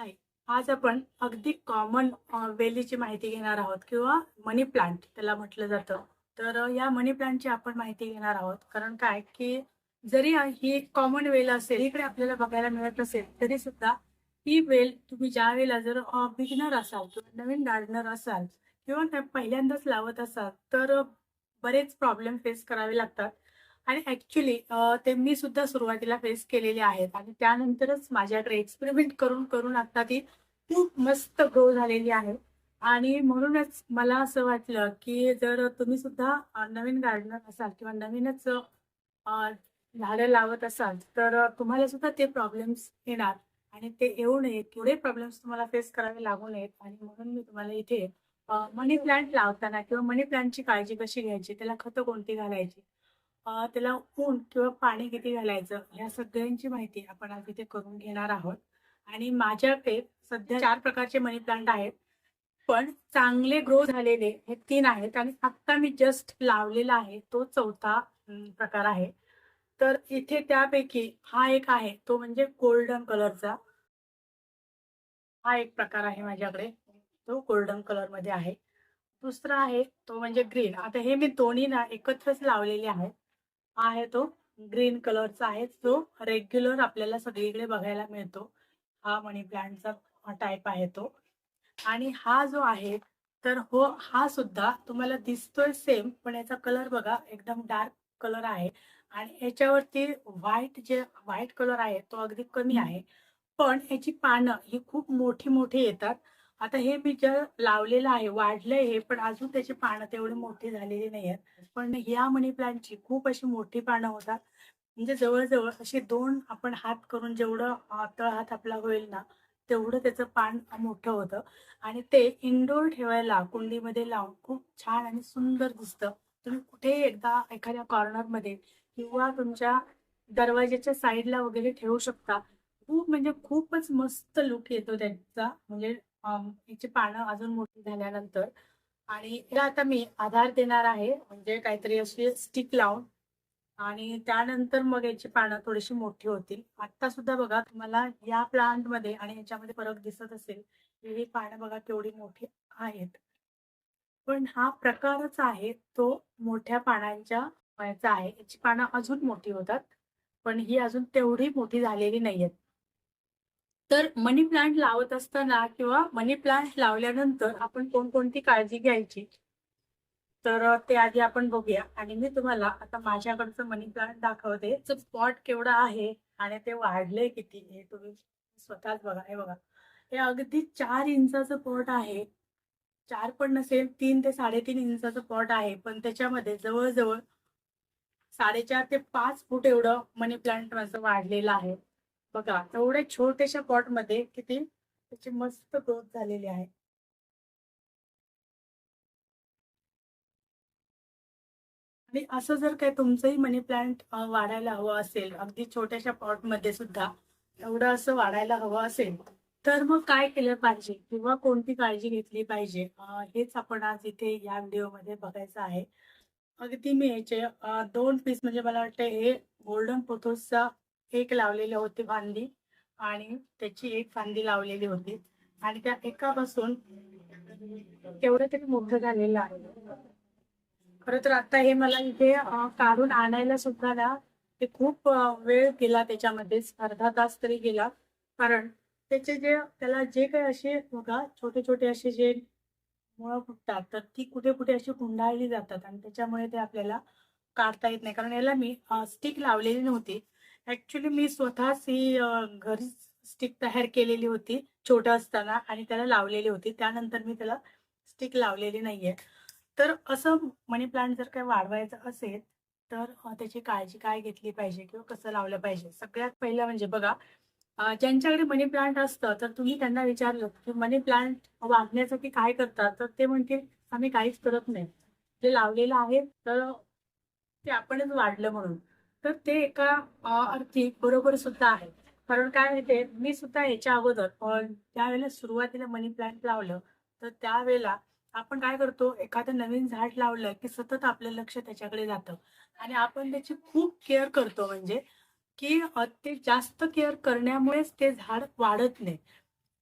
हाय आज आपण अगदी कॉमन वेलीची माहिती घेणार आहोत किंवा मनी प्लांट त्याला म्हटलं जातं. तर या मनी प्लांटची आपण माहिती घेणार आहोत. कारण काय? की जरी ही एक कॉमन वेल असेल इकडे आपल्याला बघायला मिळत नसेल तरी सुद्धा ही वेल तुम्ही ज्या वेळेला जर बिगिनर असाल किंवा नवीन गार्डनर असाल किंवा पहिल्यांदाच लावत असाल तर बरेच प्रॉब्लेम फेस करावे लागतात. आणि ऍक्च्युली ते मी सुद्धा सुरुवातीला फेस केलेले आहेत. आणि त्यानंतरच माझ्याकडे एक्सपेरिमेंट करून करून आता ती खूप मस्त ग्रो झालेली आहे. आणि म्हणूनच मला असं वाटलं की जर तुम्ही सुद्धा नवीन गार्डनर असाल किंवा नवीनच झाडं लावत असाल तर तुम्हाला सुद्धा ते प्रॉब्लेम्स येणार. आणि ते येऊ नयेत. थोडे प्रॉब्लेम्स तुम्हाला फेस करावे लागू नयेत. आणि म्हणून मी तुम्हाला इथे मनी प्लांट लावताना किंवा मनी प्लांटची काळजी कशी घ्यायची त्याला खतं कोणती घालायची त्याला ऊन किंवा पाणी किती घालायचं ह्या सगळ्यांची माहिती आपण आज इथे करून घेणार आहोत. आणि माझ्याकडे सध्या चार प्रकारचे मनी प्लांट आहेत. पण चांगले ग्रो झालेले हे तीन आहेत आणि आत्ता मी जस्ट लावलेला आहे तो चौथा प्रकार आहे. तर इथे त्यापैकी हा एक आहे तो म्हणजे गोल्डन कलरचा. हा एक प्रकार आहे माझ्याकडे तो गोल्डन कलरमध्ये आहे. दुसरा आहे तो म्हणजे ग्रीन. आता हे मी दोन्ही ना एकत्रच लावलेले आहेत. आहे तो. ग्रीन कलरचा आहे. जो रेग्युलर आपल्याला सगळीकडे बघायला मिळतो. हा मनी प्लांटचा टाईप आहे तो. आणि हा जो आहे तर हो हा सुद्धा तुम्हाला दिसतोय सेम पण याचा कलर बघा एकदम डार्क कलर आहे. आणि याच्यावरती व्हाईट जे व्हाईट कलर आहे तो अगदी कमी आहे. पण याची पानं ही खूप मोठी मोठी येतात. आता हे बीज लावलेलं आहे वाढलंय हे पण अजून त्याची पानं तेवढी मोठी झालेली नाही आहेत पण ह्या मनी प्लांटची खूप अशी मोठी पानं होतात. म्हणजे जवळजवळ असे दोन आपण हात करून जेवढं तळहात आपला होईल ना तेवढं त्याचं पान मोठं होतं. आणि ते इनडोर ठेवायला कुंडीमध्ये लावून खूप छान आणि सुंदर दिसतं. तुम्ही कुठेही एकदा एखाद्या कॉर्नरमध्ये किंवा तुमच्या दरवाज्याच्या साईडला वगैरे ठेवू शकता. खूप म्हणजे खूपच मस्त लुक येतो त्याचा. म्हणजे याची पानं अजून मोठी झाल्यानंतर. आणि तिला आता मी आधार देणार आहे. म्हणजे काहीतरी अशी स्टिक लावून. आणि त्यानंतर मग याची पानं थोडीशी मोठी होतील. आता सुद्धा बघा तुम्हाला या प्लांटमध्ये आणि याच्यामध्ये फरक दिसत असेल ही पानं बघा केवढी मोठी आहेत. पण हा प्रकारच आहे तो मोठ्या पानांच्या याचा आहे. याची पानं अजून मोठी होतात. पण ही अजून तेवढी मोठी झालेली नाहीयेत. तर मनी प्लांट लावत असताना किंवा मनी प्लांट लावल्यानंतर आपण कोणकोणती काळजी घ्यायची? तर ते आधी आपण बघूया. आणि मी तुम्हाला आता माझ्याकडचं मनी प्लांट दाखवते. स्पॉट केवढा आहे आणि ते वाढले किती हे तुम्ही स्वतःच बघा. हे बघा. हे अगदी चार इंचाचं पॉट आहे. चार पण नसेल तीन ते साडेतीन इंचाचं पॉट आहे. पण त्याच्यामध्ये जवळजवळ साडेचार ते पाच फूट एवढं मनी प्लांट माझं वाढलेलं आहे. बघा एवढ्या छोट्याशा पॉटमध्ये किती त्याची मस्त ग्रोथ झालेली आहे. आणि असं जर काही तुमचंही मनी प्लांट वाढायला हवं असेल अगदी छोट्याशा पॉटमध्ये सुद्धा एवढं असं वाढायला हवं असेल तर मग काय केलं पाहिजे? किंवा कोणती काळजी घेतली पाहिजे? हेच आपण आज इथे या व्हिडिओमध्ये बघायचं आहे. अगदी मी याचे दोन पीस म्हणजे मला वाटतं हे गोल्डन पोथोसचा एक लावलेले होते फांदी आणि त्याची एक फांदी लावलेली होती. आणि त्या एकापासून तेवढं तरी मोठं झालेलं आहे. खरं तर आता हे मला इथे काढून आणायला सुद्धा ना ते खूप वेळ गेला त्याच्यामध्येच अर्धा तास तरी गेला. कारण त्याचे जे त्याला जे काही असे बघा छोटे छोटे असे जे मुळं फुटतात तर ती कुठे कुठे अशी गुंडाळली जातात. आणि त्याच्यामुळे ते आपल्याला काढता येत नाही. कारण याला मी स्टिक लावलेली नव्हती. ऍक्च्युली मी स्वतःच ही घरीच स्टिक तयार केलेली होती छोटं असताना आणि त्याला लावलेली होती. त्यानंतर मी त्याला स्टिक लावलेली नाहीये. तर असं मनी प्लांट जर काही वाढवायचं असेल तर त्याची काळजी काय घेतली पाहिजे किंवा कसं लावलं पाहिजे? सगळ्यात पहिलं म्हणजे बघा ज्यांच्याकडे मनी प्लांट असतं तर तुम्ही त्यांना विचारलं की मनी प्लांट वाढण्यासाठी काय करतात? तर ते म्हणतील आम्ही काहीच करत नाही. जे लावलेलं आहे तर ते आपणच वाढलं म्हणून. तर ते एका अर्थी बरोबर सुद्धा आहे. कारण काय माहितीये मी सुद्धा याच्या अगोदर त्यावेळेला सुरुवातीला मनी प्लांट लावलं. तर त्यावेळेला आपण काय करतो एखादं नवीन झाड लावलं की सतत आपलं लक्ष त्याच्याकडे जातं. आणि आपण त्याची खूप केअर करतो म्हणजे की ते जास्त केअर करण्यामुळेच ते झाड वाढत नाही.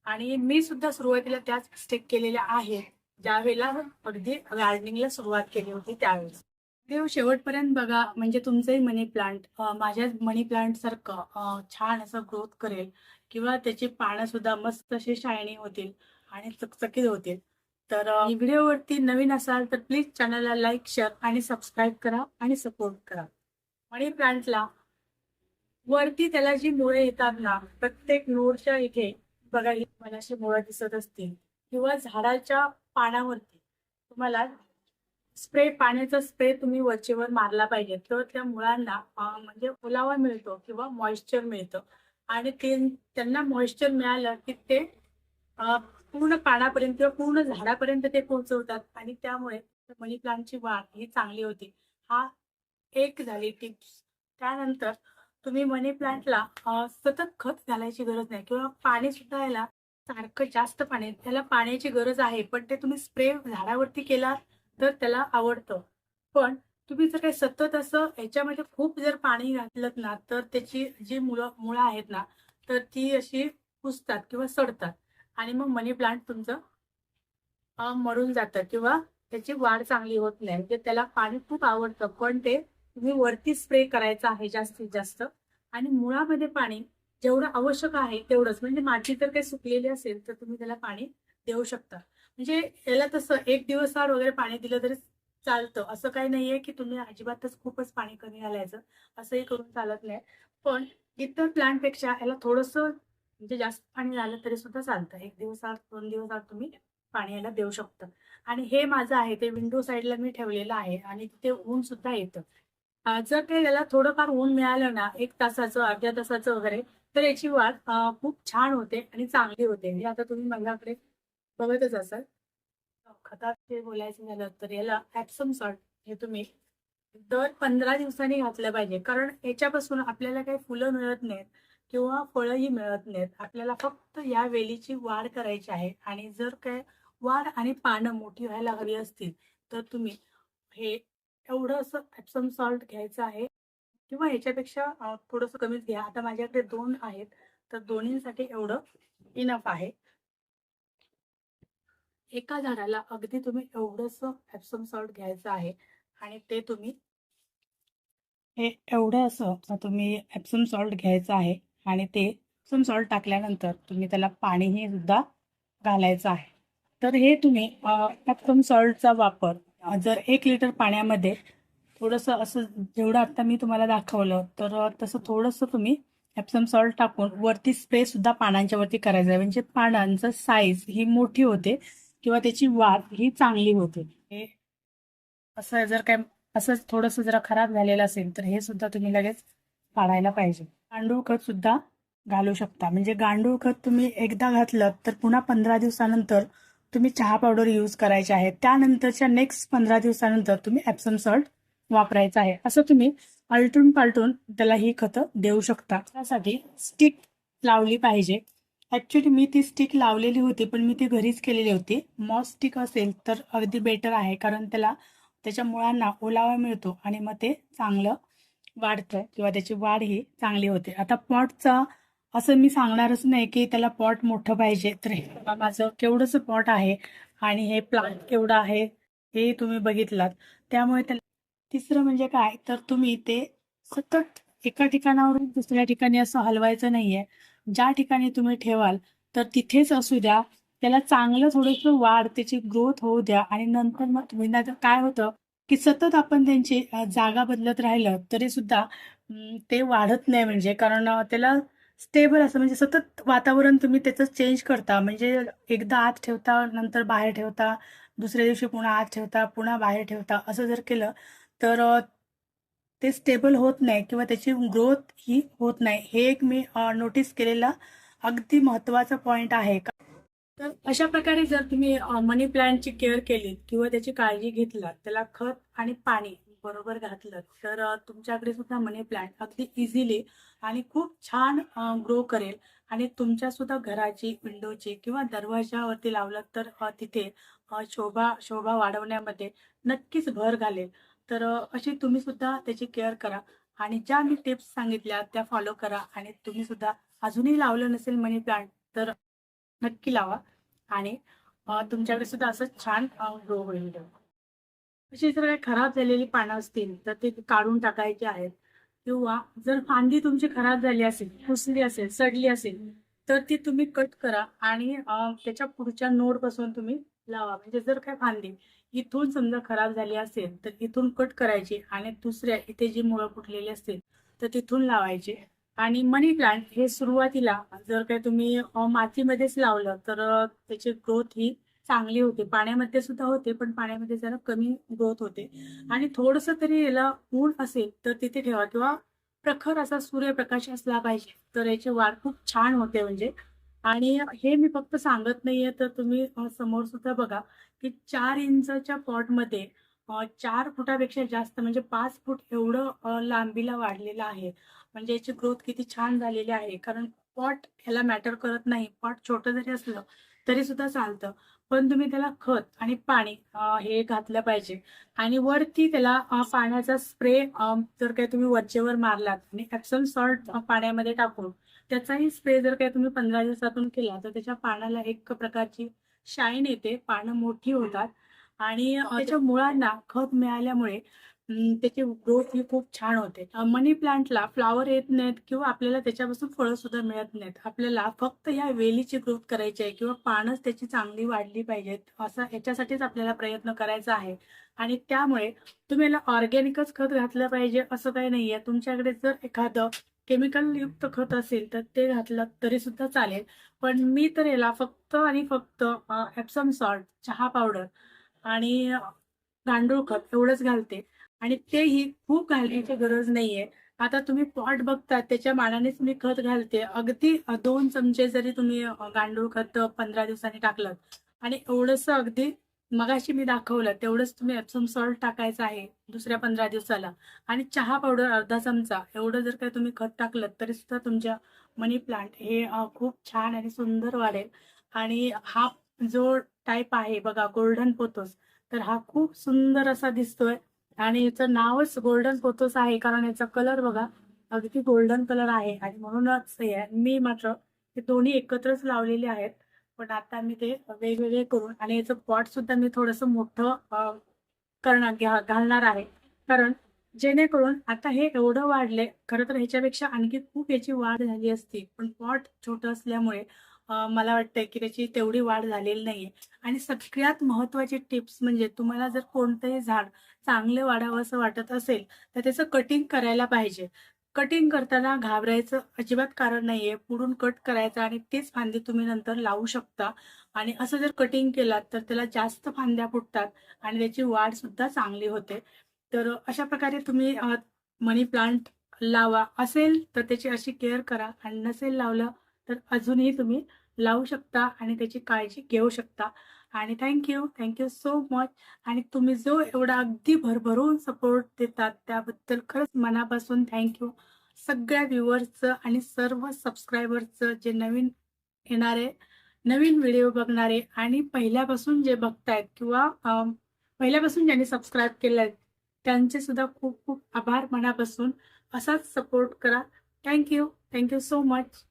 आणि मी सुद्धा सुरुवातीला त्याच मिस्टेक केलेल्या आहेत. ज्यावेळेला अगदी गार्डनिंगला सुरुवात केली होती त्यावेळेस. देव शेवटपर्यंत बघा म्हणजे तुमचंही मनी प्लांट माझ्या मनी प्लांट सारखं छान असं ग्रोथ करेल किंवा त्याची पानं सुद्धा मस्त अशी शायनी होतील आणि चकचकीत होतील. तर व्हिडिओवरती नवीन असाल तर प्लीज चॅनलला लाईक शेअर आणि सबस्क्राईब करा आणि सपोर्ट करा. मनी प्लांटला वरती त्याला जी मुळे येतात ना प्रत्येक नोडच्या इथे बघा मला अशी मुळं दिसत असतील किंवा झाडाच्या पानावरती तुम्हाला स्प्रे पाण्याचा स्प्रे तुम्ही वरचेवर मारला पाहिजे. तर त्या मुळांना म्हणजे ओलावा मिळतो किंवा मॉइश्चर मिळतं. आणि ते त्यांना मॉइश्चर मिळालं की ते पूर्ण पानापर्यंत किंवा पूर्ण झाडापर्यंत ते पोहोचवतात. आणि त्यामुळे मनी प्लांटची वाढ ही चांगली होती. हा एक झाली टिप्स. त्यानंतर तुम्ही मनी प्लांटला सतत खत घालायची गरज नाही. किंवा पाणी सुद्धा याला सारखं जास्त पाणी त्याला पाण्याची गरज आहे. पण ते तुम्ही स्प्रे झाडावरती केला तर त्याला आवडतं. पण तुम्ही जर काही सतत असं याच्यामध्ये खूप जर पाणी घातलं ना तर त्याची जी मुळं मुळं आहेत ना तर ती अशी पुसतात किंवा सडतात. आणि मग मनी प्लांट तुमचं मरून जातं किंवा त्याची वाढ चांगली होत नाही. म्हणजे त्याला पाणी खूप आवडतं. पण ते तुम्ही वरती स्प्रे करायचं आहे जास्तीत जास्त. आणि मुळामध्ये पाणी जेवढं आवश्यक आहे तेवढंच. म्हणजे माती जर काही सुकलेली असेल तर तुम्ही त्याला पाणी देऊ शकता. म्हणजे याला तसं एक दिवस आड वगैरे पाणी दिलं तरी चालतं. असं काही नाहीये की तुम्ही अजिबातच खूपच पाणी कमी घालायचं. असंही करून चालत नाही. पण इतर प्लांटपेक्षा याला थोडंसं म्हणजे जास्त पाणी झालं तरी सुद्धा चालतं. एक दिवस आड दोन दिवस आड तुम्ही पाणी याला देऊ शकता. आणि हे माझं आहे ते विंडो साईडला मी ठेवलेलं आहे आणि तिथे ऊन सुद्धा येतं. जर ते याला थोडंफार ऊन मिळालं ना एक तासाचं अर्ध्या तासाचं वगैरे तर याची वाढ खूप छान होते आणि चांगली होते. म्हणजे आता तुम्ही माझ्याकडे बघतच असाल. खताचे बोलायचं झालं तर याला ॲप्सम सॉल्ट हे तुम्ही दर पंधरा दिवसांनी घातलं पाहिजे. कारण याच्यापासून आपल्याला काही फुलं मिळत नाहीत किंवा फळंही मिळत नाहीत. आपल्याला फक्त या वेलीची वाढ करायची आहे. आणि जर काय वाढ आणि पानं मोठी व्हायला हवी असतील तर तुम्ही हे एवढं असं ॲप्सम सॉल्ट घ्यायचं आहे. किंवा ह्याच्यापेक्षा थोडंसं कमीच घ्या. आता माझ्याकडे दोन आहेत. तर दोन्हींसाठी एवढं इनफ आहे. एका झाडाला अगदी तुम्ही एवढंस ॲप्सम सॉल्ट घ्यायचं आहे आणि ते तुम्ही हे एवढं असं तुम्ही ॲप्सम सॉल्ट घ्यायचं आहे आणि ते ॲप्सम सॉल्ट टाकल्यानंतर तुम्ही त्याला पाणीही सुद्धा घालायचं आहे. तर हे तुम्ही ॲप्सम सॉल्टचा वापर जर एक लिटर पाण्यामध्ये थोडंसं असं जेवढं आता मी तुम्हाला दाखवलं तर तसं थोडंसं तुम्ही ॲप्सम सॉल्ट टाकून वरती स्प्रे सुद्धा पानांच्या वरती करायचा आहे. म्हणजे पानांचं साईज ही मोठी होते. किंवा त्याची वाढ ही चांगली होते. हे असं जर काय असं थोडंसं जरा खराब झालेलं असेल तर हे सुद्धा तुम्ही लगेच काढायला पाहिजे. गांडूळ खत सुद्धा घालू शकता. म्हणजे गांडूळ खत तुम्ही एकदा घातलं तर पुन्हा पंधरा दिवसानंतर तुम्ही चहा पावडर यूज करायचे आहे त्यानंतरच्या नेक्स्ट पंधरा दिवसानंतर तुम्ही ॲप्सम सॉल्ट वापरायचं आहे. असं तुम्ही आलटून पालटून त्याला ही खतं देऊ शकता. त्यासाठी स्टिक लावली पाहिजे. ॲक्च्युली मी ती स्टिक लावलेली होती पण मी ती घरीच केलेली होती. मॉस स्टिक असेल तर अगदी बेटर आहे कारण त्याला त्याच्या मुळांना ओलावा मिळतो आणि मग ते चांगलं वाढतं किंवा त्याची वाढ ही चांगली होते. आता पॉटचा असं मी सांगणारच नाही की त्याला पॉट मोठं पाहिजे. तर हे माझं केवढंसं पॉट आहे आणि हे प्लांट केवढं आहे हे तुम्ही बघितलात. त्यामुळे त्याला तिसरं म्हणजे काय? तर तुम्ही ते सतत एका ठिकाणावरून दुसऱ्या ठिकाणी असं हलवायचं नाहीये. ज्या ठिकाणी तुम्ही ठेवाल तर तिथेच असू द्या. त्याला चांगलं थोडंसं वाढ त्याची ग्रोथ होऊ द्या. आणि नंतर मग तुम्ही नाही काय होतं की सतत आपण त्यांची जागा बदलत राहिलं तरी सुद्धा ते वाढत नाही म्हणजे. कारण त्याला स्टेबल असं म्हणजे सतत वातावरण तुम्ही त्याचं चेंज करता. म्हणजे एकदा आत ठेवता नंतर बाहेर ठेवता दुसऱ्या दिवशी पुन्हा आत ठेवता पुन्हा बाहेर ठेवता असं जर केलं तर ते स्टेबल होत नाही किंवा त्याची ग्रोथ ही होत नाही. हे एक मी नोटीस केलेला अगदी महत्त्वाचा पॉईंट आहे. का तर अशा प्रकारे जर तुम्ही मनी प्लांटची केअर केली किंवा त्याची काळजी घेतलात त्याला खत आणि पाणी बरोबर घातलं तर तुमच्याकडे सुद्धा मनी प्लांट अगदी इझिली आणि खूप छान ग्रो करेल. आणि तुमच्या सुद्धा घराची विंडोची किंवा दरवाजावरती लावलं तर तिथे शोभा शोभा वाढवण्यामध्ये नक्कीच भर घालेल. तर अशी तुम्ही सुद्धा त्याची केअर करा आणि ज्या मी टिप्स सांगितल्या त्या फॉलो करा आणि तुम्ही सुद्धा अजूनही लावलं नसेल मनी प्लांट तर नक्की लावा आणि तुमच्याकडे सुद्धा असं छान ग्रो होईल. अशी जर काही खराब झालेली पानं असतील तर ते काढून टाकायची आहेत किंवा जर फांदी तुमची खराब झाली असेल कुसली असेल सडली असेल तर ती तुम्ही कट करा आणि त्याच्या पुढच्या नोडपासून तुम्ही लावा. म्हणजे जर काय फांदी इथून समजा खराब झाली असेल तर इथून कट करायची आणि दुसऱ्या इथे जी मुळं फुटलेली असतील तर तिथून लावायचे. आणि मनी प्लांट हे सुरुवातीला जर काय तुम्ही मातीमध्येच लावलं तर त्याची ग्रोथ ही चांगली होते. पाण्यामध्ये सुद्धा होते पण पाण्यामध्ये जरा कमी ग्रोथ होते. आणि थोडंसं तरी याला ऊन असेल तर तिथे ठेवा. किंवा प्रखर असा सूर्यप्रकाश असला पाहिजे तर याची वाढ खूप छान होते म्हणजे. आणि हे मी फक्त सांगत नाहीये तर तुम्ही समोर सुद्धा बघा की चार इंचच्या पॉटमध्ये चार फुटापेक्षा जास्त म्हणजे पाच फूट एवढं लांबीला वाढलेलं आहे. म्हणजे याची ग्रोथ किती छान झालेली आहे. कारण पॉट ह्याला मॅटर करत नाही. पॉट छोटं जरी असलं तरी सुद्धा चालतं. पण तुम्ही त्याला खत आणि पाणी हे घातलं पाहिजे. आणि वरती त्याला पाण्याचा स्प्रे जर काही तुम्ही वरचेवर मारलात आणि ॲप्सम सॉल्ट पाण्यामध्ये टाकून त्याचाही स्प्रे जर काही तुम्ही पंधरा दिवसातून केला तर त्याच्या पानाला एक प्रकारची शाईन येते. पानं मोठी होतात. आणि त्याच्या मुळांना खत मिळाल्यामुळे त्याची ग्रोथ ही खूप छान होते. मनी प्लांटला फ्लावर येत नाहीत किंवा आपल्याला त्याच्यापासून फळं सुद्धा मिळत नाहीत. आपल्याला फक्त ह्या वेलीची ग्रोथ करायची आहे किंवा पानच त्याची चांगली वाढली पाहिजेत असं ह्याच्यासाठीच आपल्याला प्रयत्न करायचा आहे. आणि त्यामुळे तुम्ही याला ऑर्गॅनिकच खत घातलं पाहिजे असं काही नाहीये. तुमच्याकडे जर एखादं केमिकल युक्त खत असेल तर ते घातलं तरी सुद्धा चालेल. पण मी तर याला फक्त आणि फक्त ॲप्सम सॉल्ट चहा पावडर आणि गांडूळ खत एवढंच घालते. आणि तेही खूप घालण्याची गरज नाहीये. आता तुम्ही पॉट बघता त्याच्या मानानेच मी खत घालते. अगदी दोन चमचे जरी तुम्ही गांडूळ खत पंधरा दिवसांनी टाकलं आणि एवढंसं अगदी मगाशी मी दाखवलं तेवढंच तुम्ही एप्सम सॉल्ट टाकायचं आहे दुसऱ्या पंधरा दिवसाला. आणि चहा पावडर अर्धा चमचा एवढं जर काही तुम्ही खत टाकलं तरी सुद्धा तुमच्या मनी प्लांट हे खूप छान आणि सुंदर वाढेल. आणि हा जो टाईप आहे बघा गोल्डन पोतोस तर हा खूप सुंदर असा दिसतोय. आणि याचं नावच गोल्डन पोतोस आहे कारण याचा कलर बघा अगदी गोल्डन कलर आहे. आणि म्हणूनच हे आहे. मी मात्र हे दोन्ही एकत्रच लावलेले आहेत. पण आता मी ते वेगवेगळे करून आणि याचं पॉट सुद्धा मी थोडंसं मोठं करणार घ्या- घालणार आहे. कारण जेणेकरून आता हे एवढं वाढले खरं तर ह्याच्यापेक्षा आणखी खूप याची वाढ झाली असती. पण पॉट छोटं असल्यामुळे मला वाटतंय की त्याची तेवढी वाढ झालेली नाहीये. आणि सगळ्यात महत्वाची टिप्स म्हणजे तुम्हाला जर कोणतंही झाड चांगलं वाढावं असं वाटत असेल तर त्याचं कटिंग करायला पाहिजे. कटिंग करताना घाबरायचं अजिबात कारण नाहीये. पुढून कट करायचं आणि तेच फांदी तुम्ही नंतर लावू शकता. आणि असं जर कटिंग केलात तर त्याला जास्त फांद्या फुटतात आणि त्याची वाढ सुद्धा चांगली होते. तर अशा प्रकारे तुम्ही मनी प्लांट लावा. असेल तर त्याची अशी केअर करा. आणि नसेल लावलं तर अजूनही तुम्ही लावू शकता आणि त्याची काळजी घेऊ शकता. आणि थँक्यू थँक्यू सो मच आणि तुम्ही जो एवढा अगदी भरभरून सपोर्ट देतात त्याबद्दल खरंच मनापासून थँक्यू सगळ्या व्ह्युअर्सचं आणि सर्व सबस्क्रायबर्सचं जे नवीन येणारे नवीन व्हिडिओ बघणारे आणि पहिल्यापासून जे बघतायत किंवा पहिल्यापासून ज्यांनी सबस्क्राईब केलं आहे त्यांचे सुद्धा खूप खूप आभार मनापासून. असाच सपोर्ट करा. Thank you thank you so much